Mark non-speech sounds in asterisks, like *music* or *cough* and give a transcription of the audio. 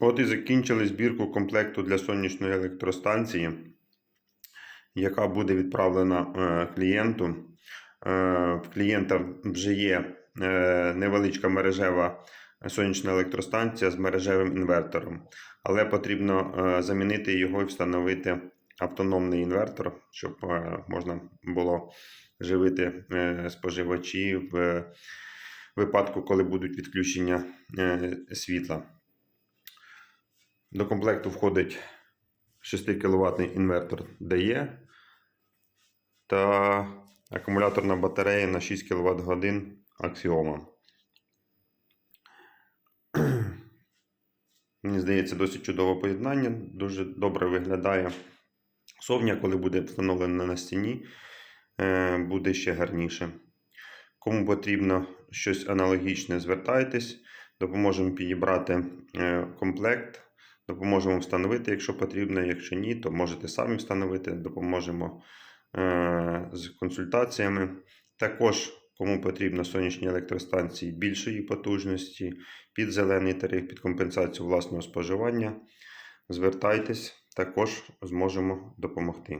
От і закінчили збірку комплекту для сонячної електростанції, яка буде відправлена е, клієнту. Е, В клієнта вже є е, невеличка мережева сонячна електростанція з мережевим інвертором, але потрібно замінити його і встановити автономний інвертор, щоб можна було живити споживачів в випадку, коли будуть відключення світла. До комплекту входить 6 кВт інвертор DE та акумуляторна батарея на 6 кВт годин Axioma. *clears throat* Мені здається, досить чудове поєднання, дуже добре виглядає. Совня, коли буде встановлена на стіні, е, буде ще гарніше. Кому потрібно щось аналогічне, звертайтесь, допоможемо підібрати е, комплект, допоможемо встановити, якщо потрібно. Якщо ні, то можете самі встановити, допоможемо е, з консультаціями. Також, кому потрібно сонячні електростанції більшої потужності, під зелений тариф, під компенсацію власного споживання, звертайтесь, також зможемо допомогти.